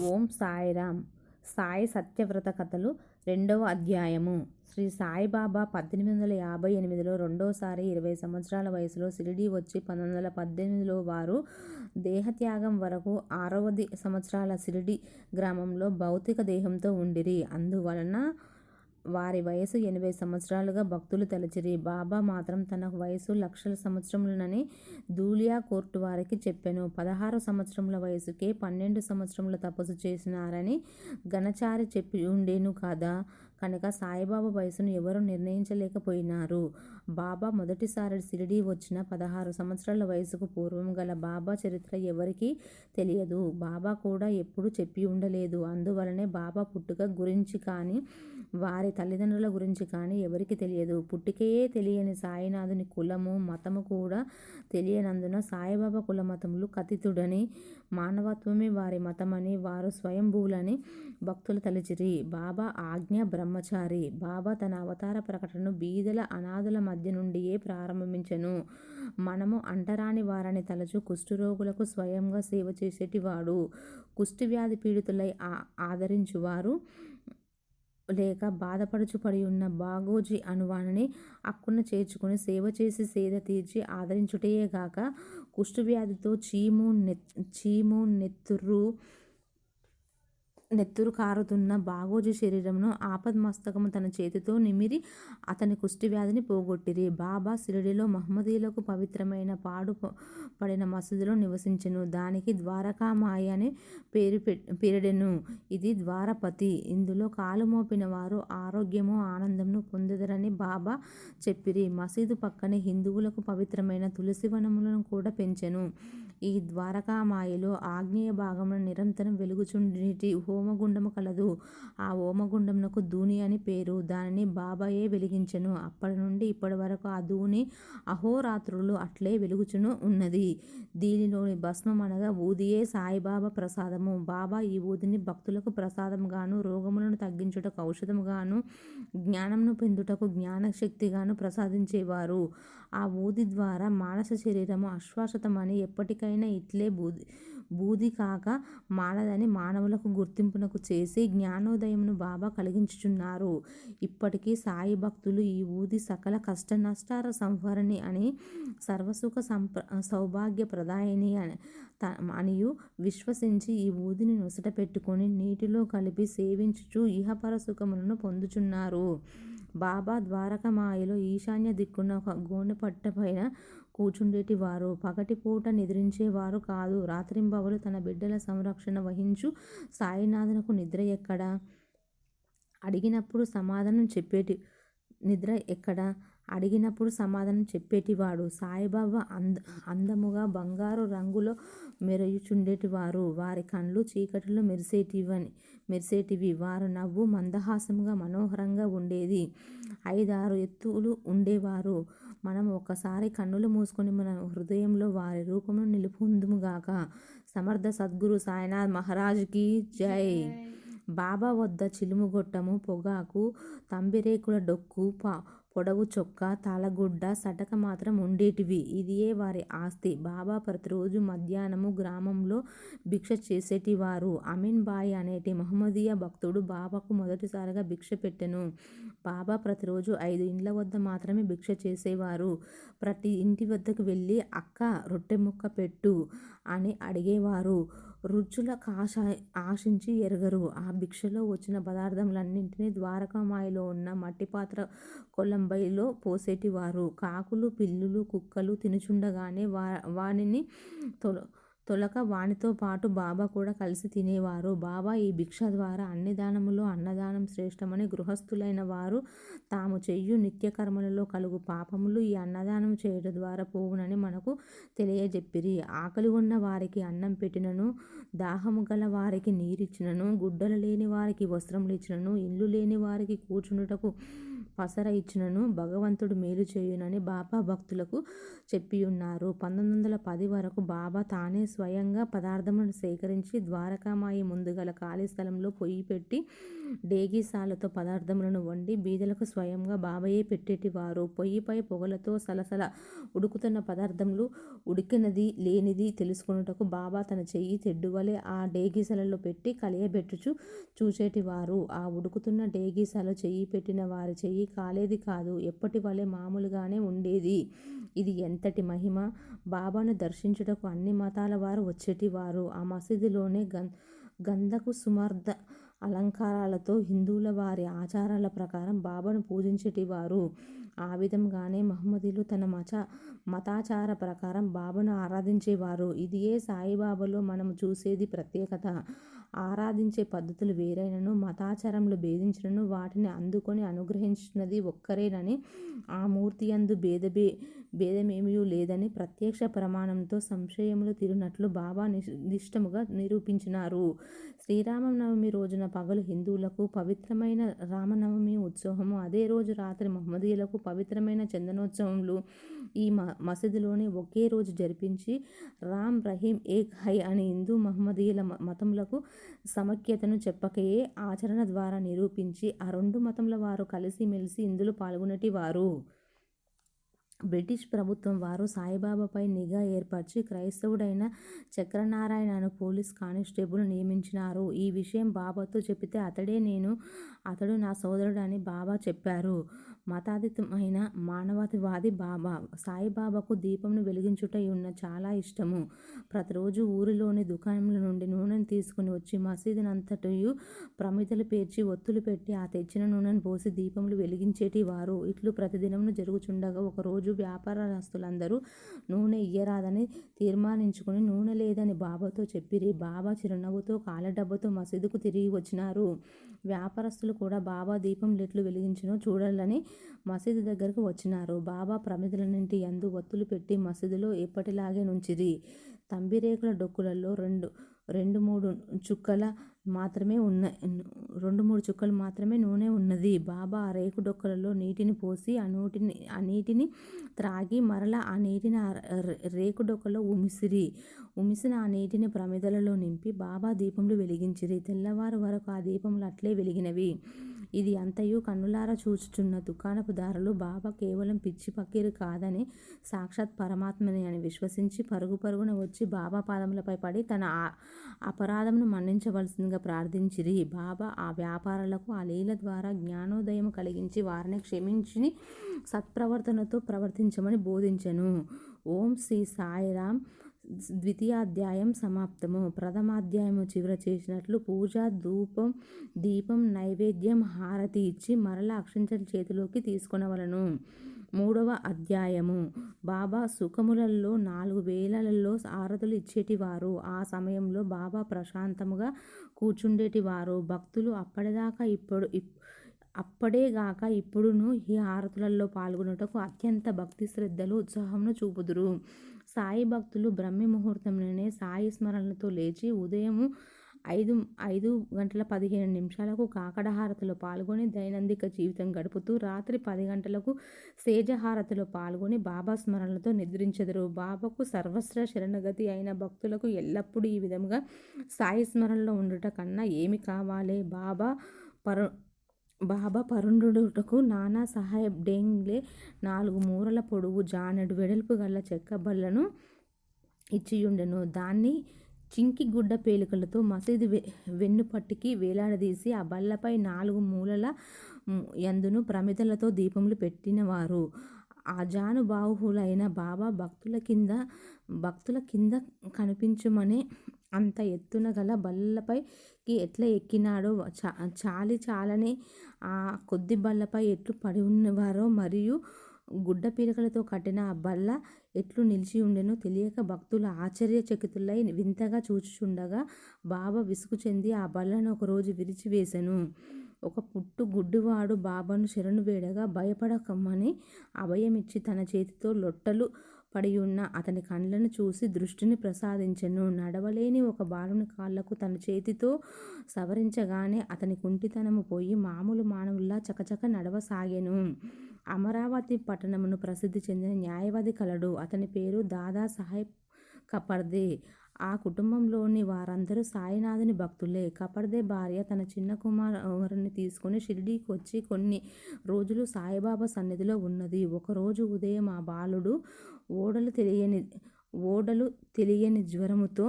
ఓం సాయిరామ్. సాయి సత్యవ్రత కథలు రెండవ అధ్యాయము. శ్రీ సాయిబాబా పద్దెనిమిది వందల యాభై ఎనిమిదిలో రెండోసారి ఇరవై సంవత్సరాల వయసులో షిరిడి వచ్చి పంతొమ్మిది వందల పద్దెనిమిదిలో వారు దేహత్యాగం వరకు ఆరవది సంవత్సరాల సిరిడి గ్రామంలో భౌతిక దేహంతో ఉండిరి. అందువలన వారి వయసు ఎనభై సంవత్సరాలుగా భక్తులు తలచిరి. బాబా మాత్రం తన వయసు లక్షల సంవత్సరములనని ధూలియా కోర్టు వారికి చెప్పాను. పదహారు సంవత్సరముల వయసుకే పన్నెండు సంవత్సరముల తపస్సు చేసినారని గణచారి చెప్పి ఉండేను కదా? కనుక సాయిబాబా వయసును ఎవరు నిర్ణయించలేకపోయినారు? బాబా మొదటిసారి షిరిడీ వచ్చిన పదహారు సంవత్సరాల వయసుకు పూర్వం గల బాబా చరిత్ర ఎవరికీ తెలియదు. బాబా కూడా ఎప్పుడూ చెప్పి ఉండలేదు. అందువలనే బాబా పుట్టుక గురించి కానీ వారి తల్లిదండ్రుల గురించి కానీ ఎవరికి తెలియదు. పుట్టుకే తెలియని సాయినాథుని కులము మతము కూడా తెలియనందున సాయిబాబా కుల మతములు కథితుడని మానవత్వమే వారి మతమని వారు స్వయంభూలని భక్తులు తలిచిరి. బాబా ఆజ్ఞ బ్రహ్మచారి. బాబా తన అవతార ప్రకటనను బీదల అనాథుల మధ్య నుండియే ప్రారంభించెను. మనము అంటరాని వారని తలచు కుష్ఠరోగులకు స్వయంగా సేవ చేసేటివాడు. కుష్టి వ్యాధి పీడితులై ఆదరించువారు లేక బాధపడుచుపడి ఉన్న బాగోజీ అనువాణిని అక్కున చేర్చుకుని సేవ చేసి సేద తీర్చి ఆదరించుటయేగాక కుష్ఠవ్యాధితో చీము నె చీము నెత్తురు నెత్తురు కారుతున్న బాగోజు శరీరమును ఆపద్మస్తకము తన చేతితో నిమిరి అతని కుష్టివ్యాధిని పోగొట్టిరి. బాబా సిరిడిలో మహమ్మదీలకు పవిత్రమైన పాడు పడిన మసీదులో నివసించెను. దానికి ద్వారకామాయ అని పేరు పెరడెను. ఇది ద్వారపతి. ఇందులో కాలు మోపిన వారు ఆరోగ్యము ఆనందంను పొందుదరని బాబా చెప్పిరి. మసీదు పక్కనే హిందువులకు పవిత్రమైన తులసి వనములను కూడా పెంచెను. ఈ ద్వారకామాయలో ఆగ్నేయ భాగంలో నిరంతరం వెలుగుచుండి ఓమగుండము కలదు. ఆ ఓమగుండమునకు ధూని అని పేరు. దానిని బాబాయే వెలిగించెను. అప్పటి నుండి ఇప్పటి వరకు ఆ ధూని అహోరాత్రులు అట్లే వెలుగుచును ఉన్నది. దీనిలోని భస్మం అనగా ఊదియే సాయిబాబా ప్రసాదము. బాబా ఈ ఊదిని భక్తులకు ప్రసాదంగాను రోగములను తగ్గించుటకు ఔషధముగాను జ్ఞానమును పొందుటకు జ్ఞానశక్తిగాను ప్రసాదించేవారు. ఆ ఊది ద్వారా మానస శరీరము అశ్వాశ్వతమని ఎప్పటికైనా ఇట్లే బూది బూది కాక మానదని మానవులకు గుర్తింపునకు చేసి జ్ఞానోదయమును బాబా కలిగించుచున్నారు. ఇప్పటికీ సాయి భక్తులు ఈ ఊది సకల కష్ట నష్టాల సంహరణి అని సర్వసుఖ సంప్ర సౌభాగ్య ప్రదాయిని అని అనియు విశ్వసించి ఈ ఊదిని నొసట పెట్టుకొని నీటిలో కలిపి సేవించుచు ఇహపర సుఖములను పొందుచున్నారు. బాబా ద్వారకమాయలో ఈశాన్య దిక్కున ఒక గోనెపట్ట పైన కూర్చుండేటి పగటిపూట నిద్రించేవారు కాదు. రాత్రింబవలు తన బిడ్డల సంరక్షణ వహించు సాయినాథునకు నిద్ర ఎక్కడ? అడిగినప్పుడు సమాధానం చెప్పేటి నిద్ర ఎక్కడ? అడిగినప్పుడు సమాధానం చెప్పేటివాడు సాయిబాబా అంద అందముగా బంగారు రంగులో మెరయుచుండేటివారు. వారి కళ్ళు చీకటిలో మెరిసేటివని మెరిసేటివి. వారు నవ్వు మందహాసముగా మనోహరంగా ఉండేది. ఐదారు ఎత్తులు ఉండేవారు. మనం ఒకసారి కన్నులు మూసుకొని మన హృదయంలో వారి రూపమును నిలుపుందుముగాక. సమర్థ సద్గురు సాయినాథ్ మహారాజ్కి జై. బాబా వద్ద చిలుముగొట్టము పొగాకు తంబిరేకుల డొక్కు పా పొడవు చొక్కా తలగుడ్డ సటక మాత్రం ఉండేటివి. ఇదియే వారి ఆస్తి. బాబా ప్రతిరోజు మధ్యాహ్నము గ్రామంలో భిక్ష చేసేటివారు. అమీన్ బాయ్ అనేటి మహమ్మదీయ భక్తుడు బాబాకు మొదటిసారిగా భిక్ష పెట్టెను. బాబా ప్రతిరోజు ఐదు ఇండ్ల వద్ద మాత్రమే భిక్ష చేసేవారు. ప్రతి ఇంటి వద్దకు వెళ్ళి అక్క రొట్టె ముక్క పెట్టు అని అడిగేవారు. రుచుల కాష ఆశించి ఎరగరు. ఆ భిక్షలో వచ్చిన పదార్థములన్నింటినీ ద్వారకామాయిలో ఉన్న మట్టి పాత్ర కొలంబైలో పోసేటివారు. కాకులు పిల్లులు కుక్కలు తినుచుండగానే వా వానిని తొల తొలక వానితో పాటు బాబా కూడా కలిసి తినేవారు. బాబా ఈ భిక్ష ద్వారా అన్ని దానములో అన్నదానం శ్రేష్టమని గృహస్థులైన వారు తాము చెయ్యు నిత్యకర్మలలో కలుగు పాపములు ఈ అన్నదానం చేయడం ద్వారా పోవునని మనకు తెలియజెప్పిరి. ఆకలి ఉన్న వారికి అన్నం పెట్టినను దాహము గల వారికి నీరిచ్చినను గుడ్డలు లేని వారికి వస్త్రములు ఇచ్చినను ఇల్లు లేని వారికి కూర్చుండుటకు పసర ఇచ్చినను భగవంతుడు మేలు చేయునని బాబా భక్తులకు చెప్పియున్నారు. పంతొమ్మిది వందల పది వరకు బాబా తానే స్వయంగా పదార్థములను సేకరించి ద్వారకామాయి ముందుగల ఖాళీ స్థలంలో పొయ్యి పెట్టి డేగీసాలతో పదార్థములను వండి బీదలకు స్వయంగా బాబాయే పెట్టేటివారు. పొయ్యిపై పొగలతో సలసల ఉడుకుతున్న పదార్థములు ఉడికినది లేనిది తెలుసుకొనుటకు బాబా తన చెయ్యి తెడ్డువలే ఆ డేగీసలలో పెట్టి కలియబెట్టుచు చూసేటివారు ఆ ఉడుకుతున్న డేగీసలో చెయ్యి పెట్టిన వారి చెయ్యి కాలేది కాదు. ఎప్పటి వలె మామూలుగానే ఉండేది. ఇది ఎంతటి మహిమ? బాబాను దర్శించుటకు అన్ని మతాల వారు వచ్చేటివారు. ఆ మసీదులోనే గం గంధకు సుమర్ధ అలంకారాలతో హిందువుల వారి ఆచారాల ప్రకారం బాబాను పూజించేటివారు. ఆ విధంగానే మహమ్మదీలు తన మచ మతాచార ప్రకారం బాబాను ఆరాధించేవారు. ఇదియే సాయిబాబాలో మనం చూసేది ప్రత్యేకత. ఆరాధించే పద్ధతులు వేరైనను మతాచారములు భేదించినను వాటిని అందుకొని అనుగ్రహించినది ఒక్కరేనని ఆ మూర్తి యందు భేదభే భేదమేమీ లేదని ప్రత్యక్ష ప్రమాణంతో సంశయములు తీరినట్లు బాబా నిష్టముగా నిరూపించినారు. శ్రీరామనవమి రోజున పగలు హిందువులకు పవిత్రమైన రామనవమి ఉత్సవము. అదే రోజు రాత్రి మహమ్మదీయులకు పవిత్రమైన చందనోత్సవంలు ఈ మ మసీదులోనే ఒకే రోజు జరిపించి రామ్ రహీం ఏక్ హై అనే హిందూ మహమ్మదీయుల మతములకు సమైక్యతను చెప్పకయే ఆచరణ ద్వారా నిరూపించి ఆ రెండు మతముల వారు కలిసిమెలిసి ఇందులో పాల్గొనేటివారు బ్రిటిష్ ప్రభుత్వం వారు సాయిబాబాపై నిఘా ఏర్పరిచి క్రైస్తవుడైన చక్రనారాయణను పోలీస్ కానిస్టేబుల్ నియమించినారు. ఈ విషయం బాబాతో చెబితే అతడే నేను అతడు నా సోదరుడు అని బాబా చెప్పారు. మతాతీతమైన మానవతావాది బాబా. సాయిబాబాకు దీపంను వెలిగించుటయున్న చాలా ఇష్టము. ప్రతిరోజు ఊరిలోని దుకాణముల నుండి నూనెను తీసుకుని వచ్చి మసీదునంతటయు ప్రమిదలు పేర్చి ఒత్తులు పెట్టి ఆ తెచ్చిన నూనెను పోసి దీపములు వెలిగించేటివారు. ఇట్లు ప్రతిదినమును జరుగుచుండగా ఒకరోజు వ్యాపారస్తులందరూ నూనె ఇయ్యరాదని తీర్మానించుకుని నూనె లేదని బాబాతో చెప్పిరి. బాబా చిరునవ్వుతో కాలడబ్బతో మసీదుకు తిరిగి వచ్చినారు. వ్యాపారస్తులు కూడా బాబా దీపం లెట్లు వెలిగించినో చూడాలని మసీదు దగ్గరకు వచ్చినారు. బాబా ప్రమిదలన్నింటి యందు ఒత్తులు పెట్టి మసీదులో ఎప్పటిలాగే నుంచిరి. తంబిరేకుల డొక్కులలో రెండు రెండు మూడు చుక్కల మాత్రమే ఉన్న రెండు మూడు చుక్కలు మాత్రమే నూనె ఉన్నది. బాబా ఆ రేకు డొక్కలలో నీటిని పోసి ఆ నూటిని ఆ నీటిని త్రాగి మరలా ఆ నీటిని రేకు డొక్కలో ఉమిసిరి. ఉమిసిన ఆ నీటిని ప్రమిదలలో నింపి బాబా దీపములు వెలిగించిరి. తెల్లవారు వరకు ఆ దీపములు అట్లే వెలిగినవి. ఇది అంతయు కన్నులారా చూచుచున్న దుకాణపు దారులు బాబా కేవలం పిచ్చి పక్కిరు కాదని సాక్షాత్ పరమాత్మని అని విశ్వసించి పరుగు పరుగున వచ్చి బాబా పాదములపై పడి తన అపరాధమును మన్నించవలసిందిగా ప్రార్థించిరి. బాబా ఆ వ్యాపారాలకు ఆ లీల ద్వారా జ్ఞానోదయం కలిగించి వారిని క్షమించి సత్ప్రవర్తనతో ప్రవర్తించమని బోధించను. ఓం శ్రీ సాయిరామ్ ద్వితీయాధ్యాయం సమాప్తము. ప్రథమాధ్యాయము చివర చేసినట్లు పూజ ధూపం దీపం నైవేద్యం హారతి ఇచ్చి మరల అక్షించని చేతిలోకి తీసుకొనవలను. మూడవ అధ్యాయము. బాబా సుఖములలో నాలుగు వేలలలో ఆరతులు ఇచ్చేటివారు. ఆ సమయంలో బాబా ప్రశాంతముగా కూర్చుండేటివారు. భక్తులు అప్పటిదాకా ఇప్పుడు అప్పుడేగాక ఇప్పుడును ఈ హారతులలో పాల్గొనుటకు అత్యంత భక్తి శ్రద్ధలు ఉత్సాహమును చూపుదురు. సాయి భక్తులు బ్రహ్మ ముహూర్తంలోనే సాయి స్మరణలతో లేచి ఉదయము ఐదు ఐదు గంటల పదిహేను నిమిషాలకు కాకడహారతిలో పాల్గొని దైనందిక జీవితం గడుపుతూ రాత్రి పది గంటలకు సేజహారతిలో పాల్గొని బాబా స్మరణలతో నిద్రించెదరు. బాబాకు సర్వస్ర శరణగతి అయిన భక్తులకు ఎల్లప్పుడూ ఈ విధంగా సాయి స్మరణలో ఉండుట కన్నా ఏమి కావాలి? బాబా పరు బాబా పరుండుటకు నానా సాహెబ్ డేంగ్లే. నాలుగు మూరల పొడుగు జానెడు వెడల్పు గల చెక్క బళ్ళను ఇచ్చియుండెను. దాన్ని చింకి గుడ్డ పేలికలతో మసీదు వెన్నుపట్టికి వేలాడదీసి ఆ బల్లపై నాలుగు మూలల యందును ప్రమిదలతో దీపములు పెట్టినవారు. ఆజానుబాహులైన బాబా భక్తుల కింద భక్తుల కింద కనిపించమనే అంత ఎత్తున గల బల్లపైకి ఎట్లా ఎక్కినాడో చా చాలి చాలని ఆ కొద్ది బల్లపై ఎట్లు పడి ఉన్నవారో మరియు గుడ్డ పీలకలతో కట్టిన ఆ బల్ల ఎట్లు నిలిచి ఉండెనో తెలియక భక్తులు ఆశ్చర్యచకితులై వింతగా చూచుచుండగా బాబా విసుగు చెంది ఆ బల్లను ఒకరోజు విరిచివేశను ఒక పుట్టు గుడ్డివాడు బాబాను శరణు వేడగా భయపడకమ్మని అభయమిచ్చి తన చేతితో లొట్టలు పడియున్న అతని కండ్లను చూసి దృష్టిని ప్రసాదించెను. నడవలేని ఒక బాలుని కాళ్ళకు తన చేతితో సవరించగానే అతని కుంటితనము పోయి మామూలు మానవుల్లా చకచక నడవసాగాను అమరావతి పట్టణమును ప్రసిద్ధి చెందిన న్యాయవాది కలడు. అతని పేరు దాదా సాహెబ్ కపర్దే. ఆ కుటుంబంలోని వారందరూ సాయినాథుని భక్తులే. కపర్దే భార్య తన చిన్న కుమారుని తీసుకుని షిరిడీకి వచ్చి కొన్ని రోజులు సాయిబాబా సన్నిధిలో ఉన్నది. ఒకరోజు ఉదయం ఆ బాలుడు ఓడలు తెలియని ఓడలు తెలియని జ్వరముతో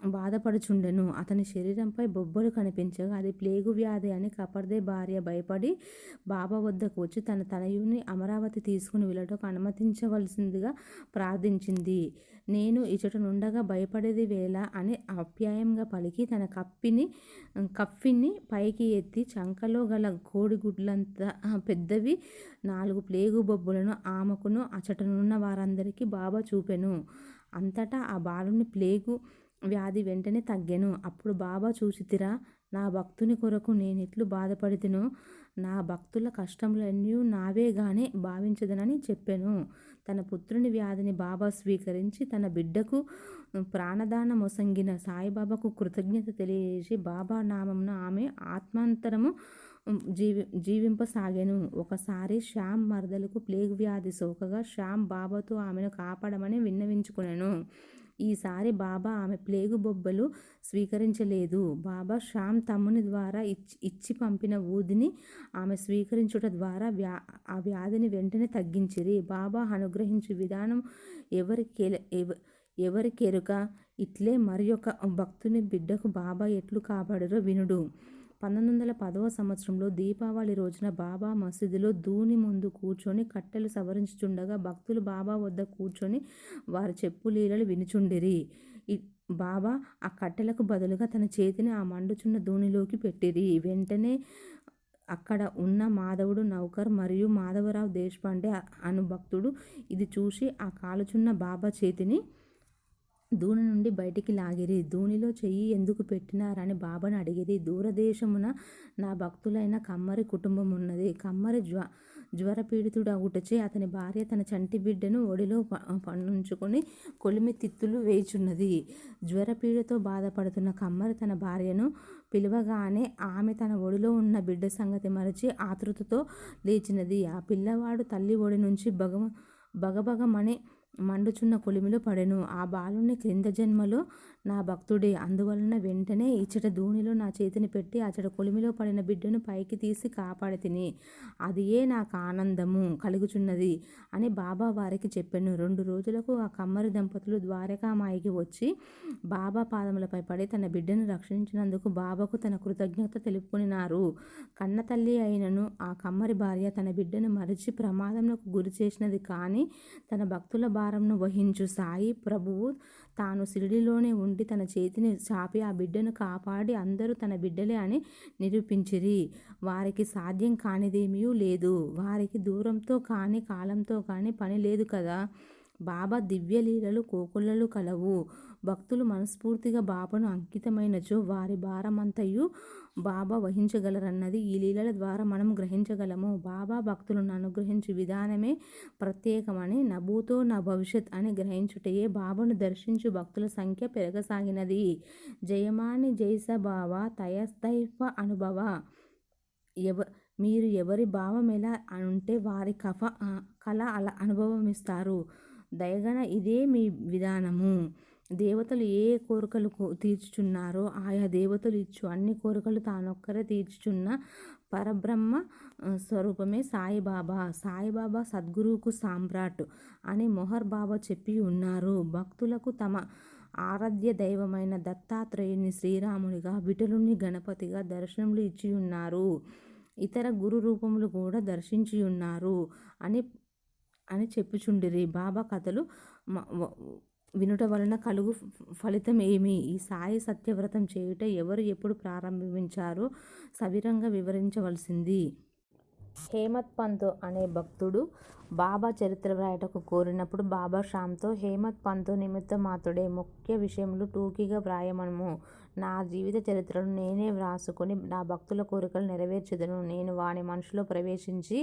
బాధపడుచుండెను. అతని శరీరంపై బొబ్బలు కనిపించగా అది ప్లేగు వ్యాధి అని కపర్దే భార్య భయపడి బాబా వద్దకు వచ్చి తన తనయుని అమరావతి తీసుకుని వెళ్ళటం అనుమతించవలసిందిగా ప్రార్థించింది. నేను ఈచటనుండగా భయపడేది వేళ అని అప్యాయంగా పలికి తన కప్పిని కప్పిని పైకి ఎత్తి చంకలో గల కోడిగుడ్లంత పెద్దవి నాలుగు ప్లేగు బొబ్బులను ఆమెకును అచటనున్న వారందరికీ బాబా చూపెను. అంతటా ఆ బాలుని ప్లేగు వ్యాధి వెంటనే తగ్గెను. అప్పుడు బాబా చూచితిరా నా భక్తుని కొరకు నేనెట్లు బాధపడితినో నా భక్తుల కష్టములన్నీ నావేగానే భావించదనని చెప్పెను. తన పుత్రుని వ్యాధిని బాబా స్వీకరించి తన బిడ్డకు ప్రాణదానమొసంగిన సాయిబాబాకు కృతజ్ఞత తెలియజేసి బాబా నామంను ఆమె ఆత్మాంతరము జీవింపసాగెను. ఒకసారి శ్యామ్ మరదలకు ప్లేగు వ్యాధి సోకగా శ్యామ్ బాబాతో ఆమెను కాపాడమని విన్నవించుకున్నాను ఈసారి బాబా ఆమె ప్లేగు బొబ్బలు స్వీకరించలేదు. బాబా శ్యామ్ తమ్ముని ద్వారా ఇచ్చి ఇచ్చి పంపిన ఊదిని ఆమె స్వీకరించుట ద్వారా వ్యా ఆ వ్యాధిని వెంటనే తగ్గించిరి. బాబా అనుగ్రహించు విధానము ఎవరికెరుక? ఇట్లే మరియొక భక్తుని బిడ్డకు బాబా ఎట్లు కాపాడరో వినుడు. పంతొమ్మిది వందల పదవ సంవత్సరంలో దీపావళి రోజున బాబా మసీదులో ధూని ముందు కూర్చొని కట్టెలు సవరించుచుండగా భక్తులు బాబా వద్ద కూర్చొని వారి చెప్పు లీలలు వినుచుండిరి. బాబా ఆ కట్టెలకు బదులుగా తన చేతిని ఆ మండుచున్న ధూనిలోకి పెట్టిరి. వెంటనే అక్కడ ఉన్న మాధవుడు నౌకర్ మరియు మాధవరావు దేశపాండే అను భక్తుడు ఇది చూసి ఆ కాలుచున్న బాబా చేతిని దూని నుండి బయటికి లాగిరి. దూనిలో చెయ్యి ఎందుకు పెట్టినారని బాబాను అడిగిరి. దూరదేశమున నా భక్తులైన కమ్మరి కుటుంబం ఉన్నది కమ్మరి జ్వ జ్వరపీడితుడగుటచే అతని భార్య తన చంటి బిడ్డను ఒడిలో పండుంచుకొని కొలిమి తిత్తులు వేయుచున్నది. జ్వరపీడతో బాధపడుతున్న కమ్మరి తన భార్యను పిలువగానే ఆమె తన ఒడిలో ఉన్న బిడ్డ సంగతి మరచి ఆతృతతో లేచినది. ఆ పిల్లవాడు తల్లి ఒడి నుంచి భగభగమని మండుచున్న కొలిమిలో పడెను. ఆ బాలుని క్రింద జన్మలో నా భక్తుడే. అందువలన వెంటనే ఇచ్చట దూనిలో నా చేతిని పెట్టి అచ్చట కొలిమిలో పడిన బిడ్డను పైకి తీసి కాపాడితిని. అదియే నాకానందము కలుగుచున్నది అని బాబా వారికి చెప్పాను రెండు రోజులకు ఆ కమ్మరి దంపతులు ద్వారకామాయికి వచ్చి బాబా పాదములపై పడి తన బిడ్డను రక్షించినందుకు బాబాకు తన కృతజ్ఞత తెలుపుకొనినారు. కన్నతల్లి అయినను ఆ కమ్మరి భార్య తన బిడ్డను మరిచి ప్రమాదంలో గురి చేసినది కానీ తన భక్తుల భారంను వహించు సాయి ప్రభువు తాను షిరిడీలోనే ఉండి తన చేతిని చాపి ఆ బిడ్డను కాపాడి అందరూ తన బిడ్డలే అని నిరూపించిరి. వారికి సాధ్యం కానిదేమీ లేదు. వారికి దూరంతో కానీ కాలంతో కానీ పని లేదు కదా. బాబా దివ్యలీలలు కోకులలు కలవు. భక్తులు మనస్ఫూర్తిగా బాబాను అంకితమైనచో వారి భారమంతయు బాబా వహించగలరన్నది ఈ లీలల ద్వారా మనం గ్రహించగలము. బాబా భక్తులను అనుగ్రహించు విధానమే ప్రత్యేకమని నభూతో నా భవిష్యత్ అని గ్రహించుటయే బాబాను దర్శించు భక్తుల సంఖ్య పెరగసాగినది. జయమాని జైస బాబా తయస్తైఫ అనుభవ ఎవ మీరు ఎవరి భావం ఎలా ఉంటే వారి కఫ కళ అలా అనుభవమిస్తారు. దయగణ ఇదే మీ విధానము. దేవతలు ఏ ఏ తీర్చుచున్నారో ఆయా దేవతలు ఇచ్చు అన్ని కోరికలు తానొక్కరే తీర్చుచున్న పరబ్రహ్మ స్వరూపమే సాయిబాబా. సాయిబాబా సద్గురువుకు సామ్రాట్ అని మొహర్ బాబా చెప్పి ఉన్నారు భక్తులకు తమ ఆరాధ్య దైవమైన దత్తాత్రేయుని శ్రీరామునిగా, విఠలుని గణపతిగా దర్శనములు ఇచ్చియున్నారు. ఇతర గురు రూపములు కూడా దర్శించి ఉన్నారు అని అని చెప్పుచుండిరి. బాబా కథలు వినుట వలన కలుగు ఫలితం ఏమి? ఈ సాయి సత్యవ్రతం చేయుట ఎవరు ఎప్పుడు ప్రారంభించారో సవిరంగా వివరించవలసింది. హేమత్ పంత్ అనే భక్తుడు బాబా చరిత్ర వ్రాయుటకు కోరినప్పుడు బాబా శ్యామ్తో హేమత్ పంత్ మాతుడే ముఖ్య విషయంలో టూకీగా వ్రాయమనము నా జీవిత చరిత్రను నేనే వ్రాసుకొని నా భక్తుల కోరికలు నెరవేర్చెదను. నేను వాని మనసులో ప్రవేశించి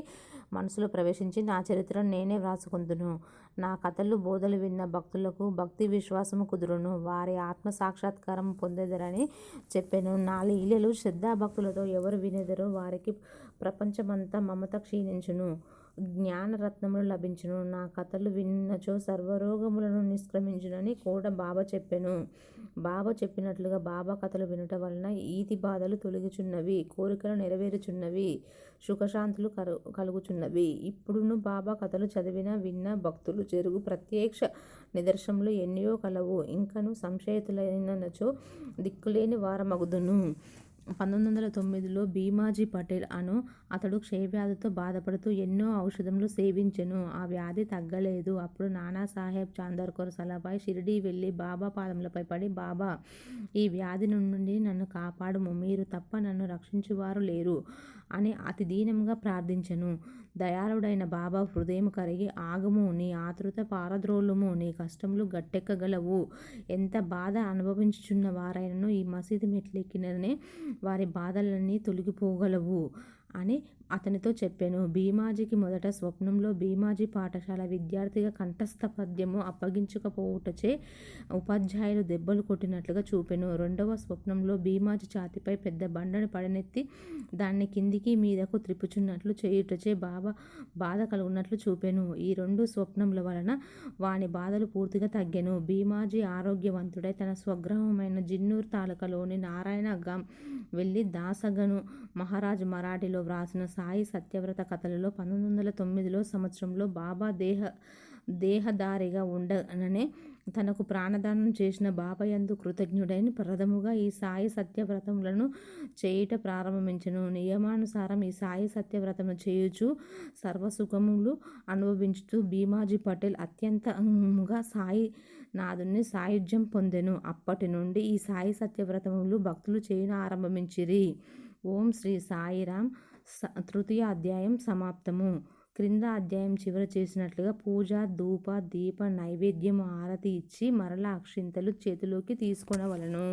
మనసులో ప్రవేశించి నా చరిత్రను నేనే వ్రాసుకుందును. నా కథలు బోధలు విన్న భక్తులకు భక్తి విశ్వాసము కుదురును. వారి ఆత్మ సాక్షాత్కారం పొందెదరని చెప్పాను. నా లీలలు శ్రద్ధాభక్తులతో ఎవరు వినెదరో వారికి ప్రపంచమంతా మమత క్షీణించును. జ్ఞానరత్నములు లభించును. నా కథలు విన్నచో సర్వరోగములను నిష్క్రమించునని కూడా బాబా చెప్పెను. బాబా చెప్పినట్లుగా బాబా కథలు వినుట వలన ఈతి బాధలు తొలగుచున్నవి కోరికలు నెరవేరుచున్నవి సుఖశాంతులు కలు కలుగుచున్నవి. ఇప్పుడును బాబా కథలు చదివిన విన్న భక్తులు చెరుగు ప్రత్యక్ష నిదర్శనములు ఎన్నో కలవు. ఇంకను సంశయతులైనచో దిక్కులేని వారమగుదును. పంతొమ్మిది వందల తొమ్మిదిలో భీమాజీ పటేల్ అను అతడు క్షయవ్యాధితో బాధపడుతూ ఎన్నో ఔషధములు సేవించెను. ఆ వ్యాధి తగ్గలేదు. అప్పుడు నానా సాహెబ్ చాందర్కర్ సలహాపై షిరిడీ వెళ్ళి బాబా పాదములపై పడి బాబా ఈ వ్యాధి నుండి నన్ను కాపాడుము. మీరు తప్ప నన్ను రక్షించువారు లేరు. అని అతి దీనంగా ప్రార్థించెను. దయాళుడైన బాబా హృదయం కరిగి ఆగము. నీ ఆతృత పారద్రోలుము. నీ కష్టములు గట్టెక్కగలవు. ఎంత బాధ అనుభవించుచున్న వారైనను ఈ మసీదు మెట్లెక్కిననే వారి బాధలన్నీ తొలగిపోగలవు అని అతనితో చెప్పాను భీమాజీకి మొదట స్వప్నంలో భీమాజీ పాఠశాల విద్యార్థిగా కంఠస్థ పద్యము అప్పగించకపోవుటచే ఉపాధ్యాయులు దెబ్బలు కొట్టినట్లుగా చూపెను. రెండవ స్వప్నంలో భీమాజీ ఛాతిపై పెద్ద బండను పడనెత్తి దాన్ని కిందికి మీదకు త్రిపుచున్నట్లు చేయుటచే బాబా బాధ కలుగున్నట్లు చూపెను. ఈ రెండు స్వప్నముల వలన వాని బాధలు పూర్తిగా తగ్గెను. భీమాజీ ఆరోగ్యవంతుడై తన స్వగ్రామమైన జిన్నూరు తాలూకాలోని నారాయణ గం వెళ్ళి దాసగను మహారాజు మరాఠీలో వ్రాసిన సాయి సత్యవ్రత కథలలో పంతొమ్మిది వందల తొమ్మిదిలో సంవత్సరంలో బాబా దేహ దేహదారిగా ఉండననే తనకు ప్రాణదానం చేసిన బాబాయందు కృతజ్ఞుడైన ప్రథముగా ఈ సాయి సత్యవ్రతములను చేయుట ప్రారంభించను. నియమానుసారం ఈ సాయి సత్యవ్రతము చేయుచు సర్వసుఖములు అనుభవించుతూ భీమాజీ పటేల్ అత్యంతముగా సాయి నాదుని సాయుధ్యం పొందెను. అప్పటి నుండి ఈ సాయి సత్యవ్రతములు భక్తులు చేయను ఆరంభించిరి. ఓం శ్రీ సాయిరామ్ తృతీయ అధ్యాయం సమాప్తము. క్రింద అధ్యాయం చివర చేసినట్లుగా పూజ ధూప దీప నైవేద్యం ఆరతి ఇచ్చి మరల అక్షింతలు చేతిలోకి తీసుకొనవలెను.